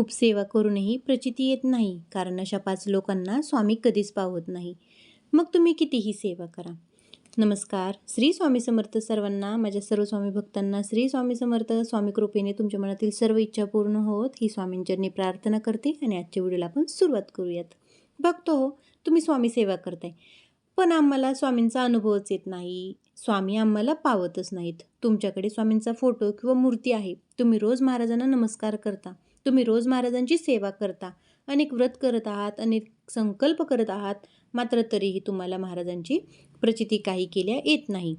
खूप सेवा करूनही प्रचिती येत नाही कारण अशा पाच लोकांना स्वामी कधीच पावत नाही. मग तुम्ही कितीही सेवा करा. नमस्कार. श्री स्वामी समर्थ सर्वांना माझ्या सर्व स्वामी भक्तांना श्री स्वामी समर्थ स्वामी कृपेने तुमच्या मनातील सर्व इच्छा पूर्ण होत ही स्वामींचरणी प्रार्थना करते आणि आजच्या व्हिडिओला आपण सुरुवात करूयात. बघतो हो तुम्ही स्वामी सेवा करताय पण आम्हाला स्वामींचा अनुभवच येत नाही. स्वामी आम्हाला पावतच नाहीत. तुमच्याकडे स्वामींचा फोटो किंवा मूर्ती आहे. तुम्ही रोज महाराजांना नमस्कार करता. तुम्ही रोज महाराजांची सेवा करता अनेक व्रत करत आहात अनेक संकल्प करत आहात मात्र तरीही तुम्हाला महाराजांची प्रचिती काही केल्या येत नाही.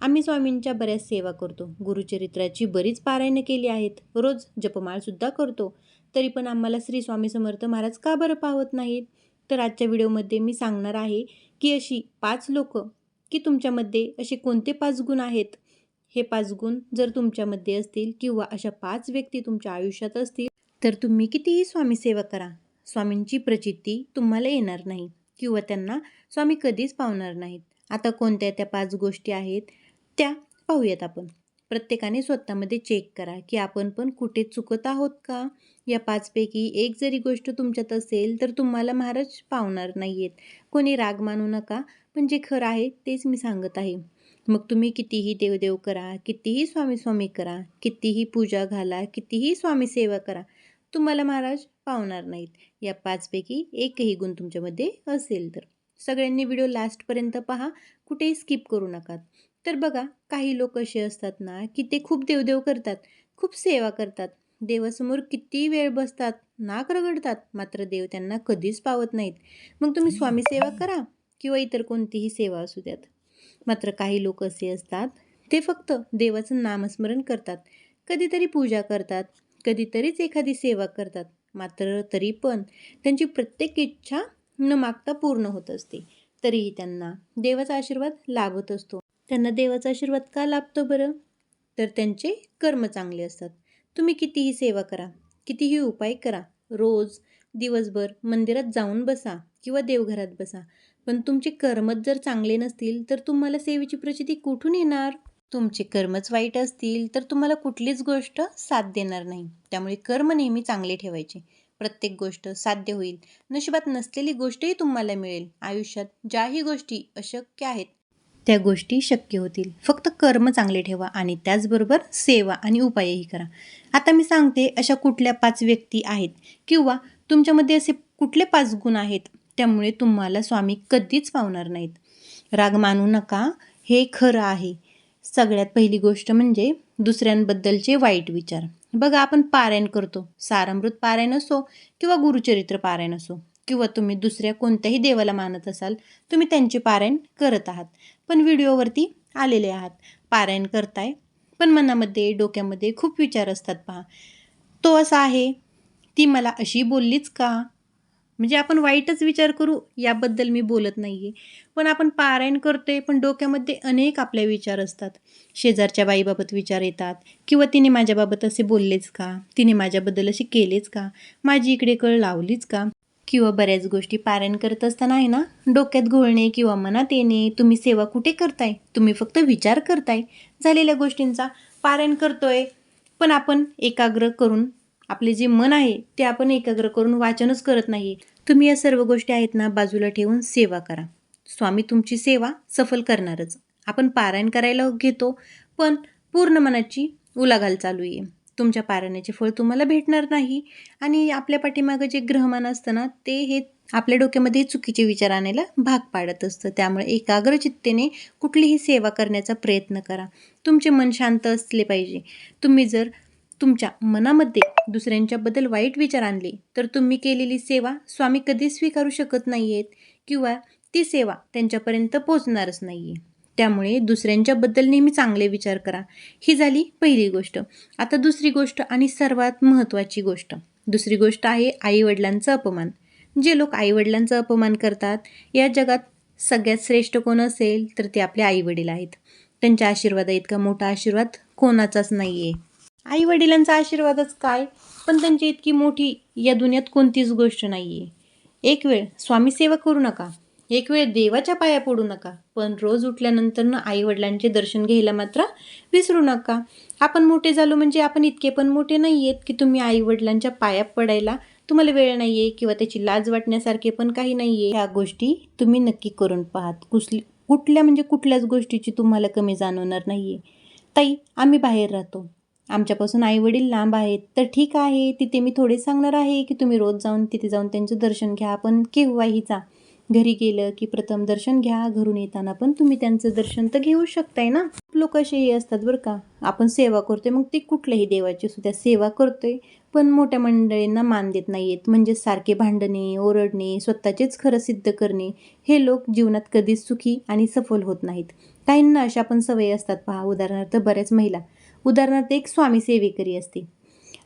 आम्ही स्वामींच्या बऱ्याच सेवा करतो. गुरुचरित्राची बरीच पारायणं केली आहेत. रोज जपमाळसुद्धा करतो. तरी पण आम्हाला श्री स्वामी समर्थ महाराज का बरं पावत नाहीत? तर आजच्या व्हिडिओमध्ये मी सांगणार आहे की अशी पाच लोक की तुमच्यामध्ये असे कोणते पाच गुण आहेत? हे पाच गुण जर तुमच्यामध्ये असतील किंवा अशा पाच व्यक्ती तुमच्या आयुष्यात असतील तर तुम्ही कितीही स्वामीसेवा करा? स्वामींची प्रचिती तुम्हाला येणार नाही किंवा त्यांना स्वामी कधीच पावणार नाहीत. आता कोणत्या त्या पाच गोष्टी आहेत त्या पाहूयात आपण. प्रत्येकाने स्वतःमध्ये चेक करा की आपण पण कुठे चुकत आहोत का? या पाचपैकी एक जरी गोष्ट तुमच्यात असेल तर तुम्हाला महाराज पावणार नाही आहेत कोणी राग मानू नका पण जे खरं आहे तेच मी सांगत आहे. मग तुम्ही कितीही देवदेव करा कितीही स्वामी स्वामी करा कितीही पूजा घाला कितीही स्वामी सेवा करा तुम्हाला महाराज पावणार नाहीत. या पाचपैकी एकही गुण तुमच्यामध्ये असेल तर. सगळ्यांनी व्हिडिओ लास्टपर्यंत पहा कुठेही स्किप करू नका. तर बघा काही लोक असे असतात ना की ते खूप देवदेव करतात खूप सेवा करतात. देवासमोर किती वेळ बसतात नाक रगडतात मात्र देव त्यांना कधीच पावत नाहीत. मग तुम्ही स्वामी सेवा करा किंवा इतर कोणतीही सेवा असू द्यात. मात्र काही लोक असे असतात ते फक्त देवाचं नामस्मरण करतात. कधीतरी पूजा करतात कधीतरीच एखादी सेवा करतात. मात्र तरी पण त्यांची प्रत्येक इच्छा न मागता पूर्ण होत असते. तरीही त्यांना देवाचा आशीर्वाद लाभत असतो. त्यांना देवाचा आशीर्वाद का लाभतो बरं? तर त्यांचे कर्म चांगले असतात. तुम्ही कितीही सेवा करा कितीही उपाय करा रोज दिवसभर मंदिरात जाऊन बसा किंवा देवघरात बसा. पण तुमचे कर्मच जर चांगले नसतील तर तुम्हाला सेवेची प्रचिती कुठून येणार? तुमचे कर्मच वाईट असतील तर तुम्हाला कुठलीच गोष्ट साथ देणार नाही. त्यामुळे कर्म नेहमी चांगले ठेवायचे. प्रत्येक गोष्ट साध्य होईल. नशिबात नसलेली गोष्टही तुम्हाला मिळेल. आयुष्यात ज्याही गोष्टी अशक्य आहेत त्या गोष्टी शक्य होतील. फक्त कर्म चांगले ठेवा आणि त्याचबरोबर सेवा आणि उपायही करा. आता मी सांगते अशा कुठल्या पाच व्यक्ती आहेत किंवा तुमच्यामध्ये असे कुठले पाच गुण आहेत त्यामुळे तुम्हाला स्वामी कधीच पावणार नाहीत. राग मानू नका. हे खरं आहे. सगळ्यात पहिली गोष्ट म्हणजे दुसऱ्यांबद्दलचे वाईट विचार. बघा आपण पारायण करतो. सारामृत पारायण असो किंवा गुरुचरित्र पारायण असो किंवा तुम्ही दुसऱ्या कोणत्याही देवाला मानत असाल तुम्ही त्यांचे पारायण करत आहात. पण व्हिडिओवरती आलेले आहात. पारायण करताय पण मनामध्ये डोक्यामध्ये खूप विचार असतात पहा. तो असा आहे ती मला अशी बोललीच का? म्हणजे आपण वाईटच विचार करू याबद्दल मी बोलत नाही आहे पण आपण पारायण करतोय पण डोक्यामध्ये अनेक आपले विचार असतात. शेजारच्या बाईबाबत विचार येतात. किंवा तिने माझ्याबाबत असे बोललेच का? तिने माझ्याबद्दल असे केलेच का? माझी इकडे कळ लावलीच का? किंवा बऱ्याच गोष्टी पारायण करत असताना आहे ना डोक्यात घोळणे किंवा मनात येणे तुम्ही सेवा कुठे करताय? तुम्ही फक्त विचार करताय. झालेल्या गोष्टींचा पारायण करतोय. पण आपण एकाग्र करून आपले जे मन आहे ते आपण एकाग्र करून वाचनच करत नाही. तुम्ही या सर्व गोष्टी आहेत ना बाजूला ठेवून सेवा करा. स्वामी तुमची सेवा सफल करणारच. आपण पारायण करायला घेतो पण पूर्ण मनाची उलाघाल चालू आहे. तुमच्या पारायणाचे फळ तुम्हाला भेटणार नाही. आणि आपल्या पाठीमागं जे ग्रहमान असतं ना ते हे आपल्या डोक्यामध्ये चुकीचे विचार आणायला भाग पाडत असतं. त्यामुळे एकाग्र चित्तेने कुठलीही सेवा करण्याचा प्रयत्न करा. तुमचे मन शांत असले पाहिजे. तुम्ही जर तुमच्या मनामध्ये दुसऱ्यांच्याबद्दल वाईट विचार आणले तर तुम्ही केलेली सेवा स्वामी कधीच स्वीकारू शकत नाही आहेत किंवा ती सेवा त्यांच्यापर्यंत पोचणारच नाही आहे त्यामुळे दुसऱ्यांच्याबद्दल नेहमी चांगले विचार करा. ही झाली पहिली गोष्ट. आता दुसरी गोष्ट आणि सर्वात महत्त्वाची गोष्ट. दुसरी गोष्ट आहे आईवडिलांचा अपमान. जे लोक आईवडिलांचा अपमान करतात या जगात सगळ्यात श्रेष्ठ कोण असेल तर ते आपले आईवडील आहेत. त्यांच्या आशीर्वादा इतका मोठा आशीर्वाद कोणाचाच नाही आहे आई वडिलांचा आशीर्वादच काय? पण त्यांची इतकी मोठी या दुनियात कोणतीच गोष्ट नाही आहे एक वेळ स्वामी सेवा करू नका. एक वेळ देवाच्या पाया पडू नका. पण रोज उठल्यानंतर आई वडिलांचे दर्शन घ्यायला मात्र विसरू नका. आपण मोठे झालो म्हणजे आपण इतके पण मोठे नाही आहेत की तुम्ही आई वडिलांच्या पाया पडायला तुम्हाला वेळ नाही आहे किंवा त्याची लाज वाटण्यासारखे पण काही नाही आहे ह्या गोष्टी तुम्ही नक्की करून पाहात. कुसली कुठल्या म्हणजे कुठल्याच गोष्टीची तुम्हाला कमी जाणवणार नाही आहे ताई आम्ही बाहेर राहतो. आमच्यापासून आई वडील लांब आहेत तर ठीक आहे. तिथे मी थोडे सांगणार आहे की तुम्ही रोज जाऊन तिथे जाऊन त्यांचं दर्शन घ्या. पण केव्हाही जा. घरी गेलं की प्रथम दर्शन घ्या. घरून येताना पण तुम्ही त्यांचं दर्शन तर घेऊ शकताय ना? लोक असेही असतात बरं का. आपण सेवा करतोय मग ते कुठल्याही देवाची सुद्धा सेवा करतोय. पण मोठ्या मंडळींना मान देत नाहीयेत. म्हणजे सारखे भांडणे ओरडणे स्वतःचेच खरं सिद्ध करणे हे लोक जीवनात कधीच सुखी आणि सफल होत नाहीत. काहींना अशा पण सवयी असतात पहा. उदाहरणार्थ बऱ्याच महिला. उदाहरणार्थ एक स्वामी सेवेकरी असते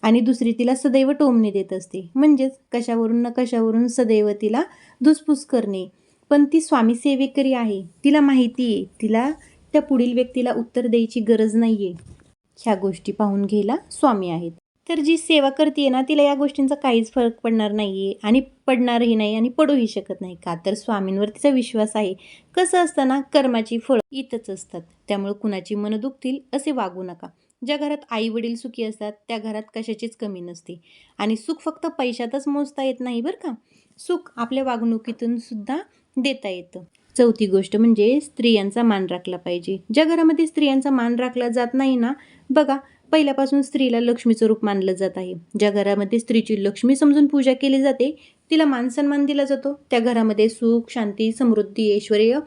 आणि दुसरी तिला सदैव टोमणे देत असते. म्हणजेच कशावरून न कशावरून सदैव तिला धुसफूस करणे. पण ती स्वामी सेवेकरी आहे. तिला माहिती आहे. तिला त्या पुढील व्यक्तीला उत्तर द्यायची गरज नाही आहे ह्या गोष्टी पाहून घ्यायला स्वामी आहेत. तर जी सेवा करते ना तिला या गोष्टींचा काहीच फरक पडणार नाही आहे आणि पडणारही नाही आणि पडूही शकत नाही. का तर स्वामींवर तिचा विश्वास आहे. कसं असताना कर्माची फळं इथंच असतात. त्यामुळे कुणाची मनं दुखतील असे वागू नका. ज्या घरात आई वडील सुखी असतात त्या घरात कशाचीच कमी नसते. आणि सुख फक्त पैशातच मोजता येत नाही बरं का. सुख आपल्या वागणुकीतून सुद्धा देता येतं. चौथी गोष्ट म्हणजे स्त्रियांचा मान राखला पाहिजे. ज्या घरामध्ये स्त्रियांचा मान राखला जात नाही ना बघा पहिल्यापासून स्त्रीला लक्ष्मीचं रूप मानलं जात आहे. ज्या घरामध्ये स्त्रीची लक्ष्मी समजून पूजा केली जाते तिला मान सन्मान दिला जातो. त्या घरामध्ये सुख शांती समृद्धी ऐश्वर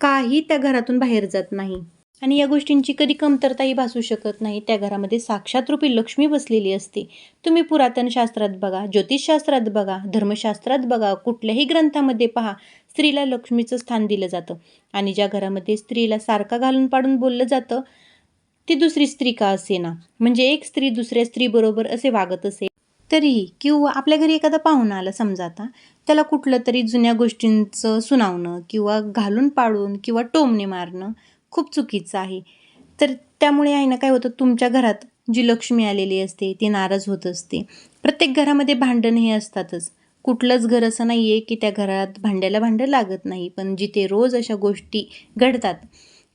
काही त्या घरातून बाहेर जात नाही. आणि या गोष्टींची कधी कमतरताही भासू शकत नाही. त्या घरामध्ये साक्षात रूपी लक्ष्मी बसलेली असते. तुम्ही पुरातन शास्त्रात बघा ज्योतिषशास्त्रात बघा धर्मशास्त्रात बघा कुठल्याही ग्रंथामध्ये पहा स्त्रीला लक्ष्मीचं स्थान दिलं जातं. आणि ज्या घरामध्ये स्त्रीला सारखा घालून पाडून बोललं जातं ती दुसरी स्त्री का असे ना म्हणजे एक स्त्री दुसऱ्या स्त्रीबरोबर असे वागत असे. तरीही किंवा आपल्या घरी एखादा पाहुणा आला समजा आता त्याला कुठलं तरी जुन्या गोष्टींचं सुनावणं किंवा घालून पाडून किंवा टोमणे मारणं खूप चुकीचं आहे. तर त्यामुळे आहे ना काय होतं तुमच्या घरात जी लक्ष्मी आलेली असते ती नाराज होत असते. प्रत्येक घरामध्ये भांडण हे असतातच. कुठलंच घर असं नाही आहे की त्या घरात भांड्याला भांडं लागत नाही पण जिथे रोज अशा गोष्टी घडतात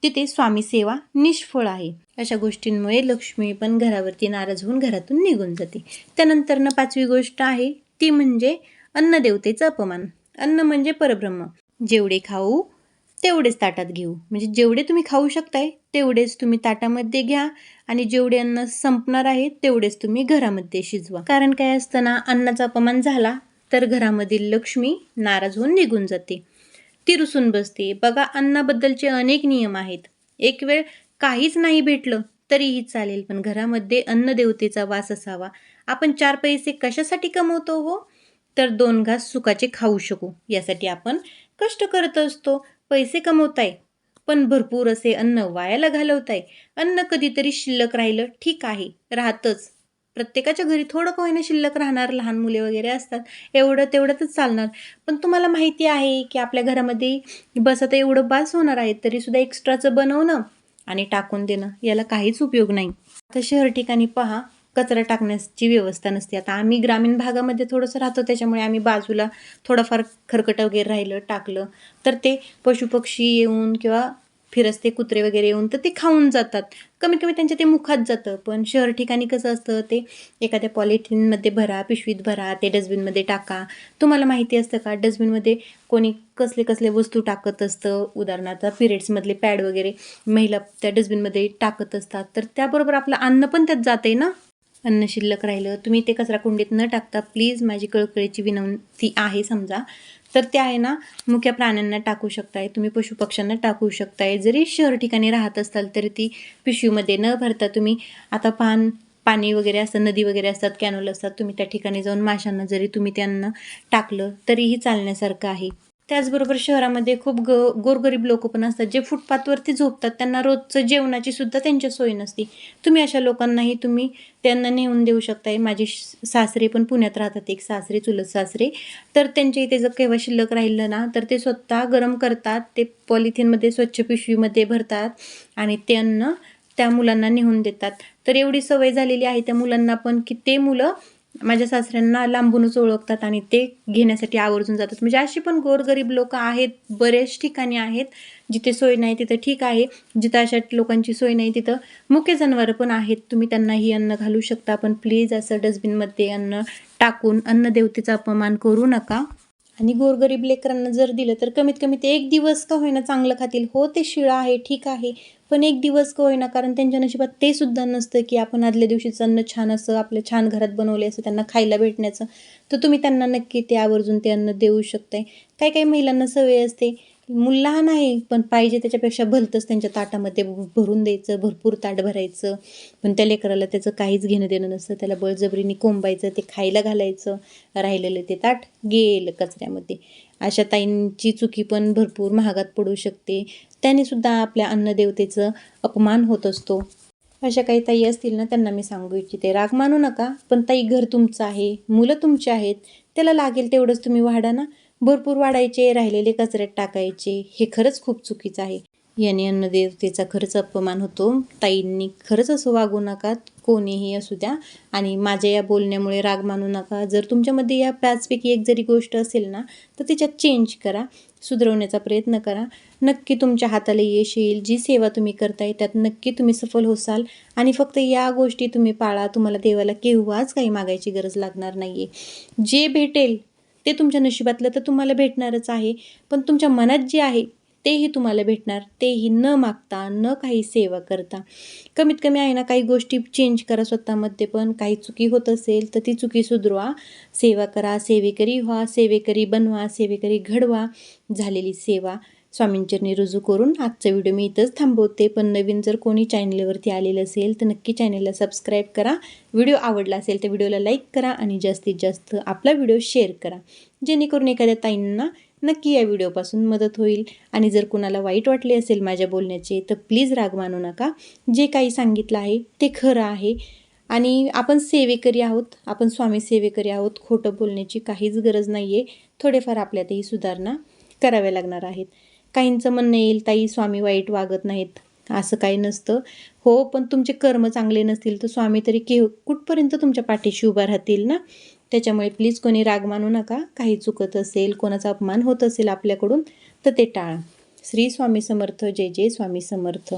तिथे स्वामी सेवा निष्फळ आहे. अशा गोष्टींमुळे लक्ष्मी पण घरावरती नाराज होऊन घरातून निघून जाते. त्यानंतरनं पाचवी गोष्ट आहे ती म्हणजे अन्नदेवतेचं अपमान. अन्न म्हणजे परब्रह्म. जेवढे खाऊ तेवढेच ताटात घेऊ. म्हणजे जेवढे तुम्ही खाऊ शकताय तेवढेच तुम्ही ताटामध्ये घ्या आणि जेवढे अन्न संपणार आहे तेवढेच तुम्ही घरामध्ये शिजवा. कारण काय असताना अन्नाचा अपमान झाला तर घरामधील लक्ष्मी नाराज होऊन निघून जाते. ती रुसून बसते. बघा अन्नाबद्दलचे अनेक नियम आहेत. एक वेळ काहीच नाही भेटलं तरीही चालेल पण घरामध्ये अन्नदेवतेचा वास असावा. आपण चार पैसे कशासाठी कमवतो हो? तर दोन घास सुखाचे खाऊ शकू. यासाठी आपण कष्ट करत असतो. पैसे कमवताय. पण भरपूर असे अन्न वायाला घालवताय. अन्न कधीतरी शिल्लक राहिलं ठीक आहे राहतच. प्रत्येकाच्या घरी थोडं का शिल्लक राहणार लहान मुले वगैरे असतात एवढं तेवढंच चालणार. पण तुम्हाला माहिती आहे की आपल्या घरामध्ये बस आता एवढं बास होणार आहे तरीसुद्धा एक्स्ट्राचं बनवणं आणि टाकून देणं याला काहीच उपयोग नाही. आता शहर ठिकाणी पहा कचरा टाकण्याची व्यवस्था नसते. आता आम्ही ग्रामीण भागामध्ये थोडंसं राहतो त्याच्यामुळे आम्ही बाजूला थोडंफार खरकट वगैरे राहिलं टाकलं तर ते पशुपक्षी येऊन किंवा फिरस्ते कुत्रे वगैरे येऊन तर ते खाऊन जातात. कमीत कमी त्यांच्या ते मुखात जातं पण शहर ठिकाणी कसं असतं ते एखाद्या पॉलिथिनमध्ये भरा पिशवीत भरा ते डस्टबिनमध्ये टाका. तुम्हाला माहिती असतं का डस्टबिनमध्ये कोणी कसले कसले वस्तू टाकत असतं उदाहरणार्थ पिरियड्समधले पॅड वगैरे महिला त्या डस्टबिनमध्ये टाकत असतात तर त्याबरोबर आपलं अन्न पण त्यात जाते ना? अन्न शिल्लक राहिलं तुम्ही ते कचरा कुंडीत न टाकता प्लीज माझी कळकळीची विनंती आहे समजा. तर ते आहे ना मुख्य प्राण्यांना टाकू शकताय तुम्ही पशुपक्ष्यांना टाकू शकताय. जरी शहर ठिकाणी राहत असाल तरी ती पिशवीमध्ये न भरता तुम्ही आता पान पाणी वगैरे असतं नदी वगैरे असतात कॅनोल असतात तुम्ही त्या ठिकाणी जाऊन माशांना जरी तुम्ही त्यांना टाकलं तरीही चालण्यासारखं आहे. त्याचबरोबर शहरामध्ये खूप ग गोरगरीब लोक पण असतात जे फुटपाथवरती झोपतात. त्यांना रोजचं जेवणाची सुद्धा त्यांच्या सोय नसते. तुम्ही अशा लोकांनाही तुम्ही त्यांना नेऊन देऊ शकताय. माझे सासरे पण पुण्यात राहतात एक सासरे चुलत सासरे. तर त्यांच्या इथे जर केव्हा शिल्लक राहिलं ना तर ते स्वतः गरम करतात ते पॉलिथिनमध्ये स्वच्छ पिशवीमध्ये भरतात आणि ते अन्न त्या मुलांना नेऊन देतात. तर एवढी सवय झालेली आहे त्या मुलांना पण की ते मुलं माझ्या सासऱ्यांना लांबूनच ओळखतात आणि ते घेण्यासाठी आवर्जून जातात. म्हणजे अशी पण गोरगरीब लोक आहेत बरेच ठिकाणी आहेत जिथे सोय नाही तिथं ठीक आहे. जिथं अशा लोकांची सोय नाही तिथं मुके जनावरं पण आहेत. तुम्ही त्यांनाही अन्न घालू शकता पण प्लीज असं डस्टबिनमध्ये अन्न टाकून अन्न देवतेचा अपमान करू नका. आणि गोरगरीब लेकरांना जर दिलं तर कमीत कमी ते एक दिवस का होईना चांगलं खातील. हो ते शिळं आहे ठीक आहे पण एक दिवस का होईना कारण त्यांच्या नशिबात ते सुद्धा नसतं की आपण आदल्या दिवशीचं अन्न छान असं आपल्या छान घरात बनवले असं त्यांना खायला भेटण्याचं. तर तुम्ही त्यांना नक्की ते आवर्जून ते अन्न देऊ शकताय. काही काही महिलांना सवय असते मूल लहान आहे पण पाहिजे त्याच्यापेक्षा भलतंच त्यांच्या ताटामध्ये भरून द्यायचं भरपूर ताट भरायचं. पण त्या लेकराला त्याचं काहीच घेणं देणं नसतं. त्याला बळजबरीने कोंबायचं ते खायला घालायचं. राहिलेलं ते ताट गेलं कचऱ्यामध्ये. अशा ताईंची चुकी पण भरपूर महागात पडू शकते. त्याने सुद्धा आपल्या अन्नदेवतेचं अपमान होत असतो. अशा काही ताई असतील ना त्यांना मी सांगू इच्छिते. राग मानू नका पण ताई घर तुमचं आहे मुलं तुमची आहेत. त्याला लागेल तेवढंच तुम्ही वाढा ना. भरपूर वाढायचे राहिलेले कचऱ्यात टाकायचे हे खरंच खूप चुकीचं आहे. याने अन्नदेवतेचा खरंच अपमान होतो. ताईंनी खरंच असं वागू नका कोणीही असू द्या. आणि माझ्या या बोलण्यामुळे राग मानू नका. जर तुमच्यामध्ये या पाचपैकी एक जरी गोष्ट असेल ना तर त्याच्यात चेंज करा. सुधरवण्याचा प्रयत्न करा. नक्की तुमच्या हाताला यश येईल. जी सेवा तुम्ही करताय त्यात नक्की तुम्ही सफल होसाल. आणि फक्त या गोष्टी तुम्ही पाळा. तुम्हाला देवाला केव्हाच काही मागायची गरज लागणार नाही आहे जे भेटेल ते तुमच्या नशिबातलं तर तुम्हाला भेटणारच आहे. पण तुमच्या मनात जे आहे तेही तुम्हाला भेटणार. तेही न मागता न काही सेवा करता. कमीत कमी आहे ना काही गोष्टी चेंज करा स्वतःमध्ये पण काही चुकी होत असेल तर ती चुकी सुधरवा. सेवा करा सेवेकरी व्हा सेवेकरी बनवा सेवेकरी घडवा झालेली सेवा. स्वामींचरणी रुजू करून आजचा व्हिडिओ मी इथंच थांबवते. पण नवीन जर कोणी चॅनलवरती आलेलं असेल तर नक्की चॅनलला सबस्क्राईब करा. व्हिडिओ आवडला असेल तर व्हिडिओला लाईक करा आणि जास्तीत जास्त आपला व्हिडिओ शेअर करा. जेणेकरून एखाद्या ताईंना नक्की या व्हिडिओपासून मदत होईल. आणि जर कुणाला वाईट वाटले असेल माझ्या बोलण्याचे तर प्लीज राग मानू नका. जे काही सांगितलं आहे ते खरं आहे. आणि आपण सेवेकरी आहोत. आपण स्वामी सेवेकरी आहोत. खोटं बोलण्याची काहीच गरज नाही आहे थोडेफार आपल्यातही सुधारणा कराव्या लागणार आहेत. काहींचं म्हणणं येईल ताई स्वामी वाईट वागत नाहीत. असं काही नसतं. हो पण तुमचे कर्म चांगले नसतील तर स्वामी तरी के कुठपर्यंत तुमच्या पाठीशी उभा राहतील ना? त्याच्यामुळे प्लीज कोणी राग मानू नका. काही चुकत असेल कोणाचा अपमान होत असेल आपल्याकडून तर ते टाळा. श्री स्वामी समर्थ. जय जय स्वामी समर्थ.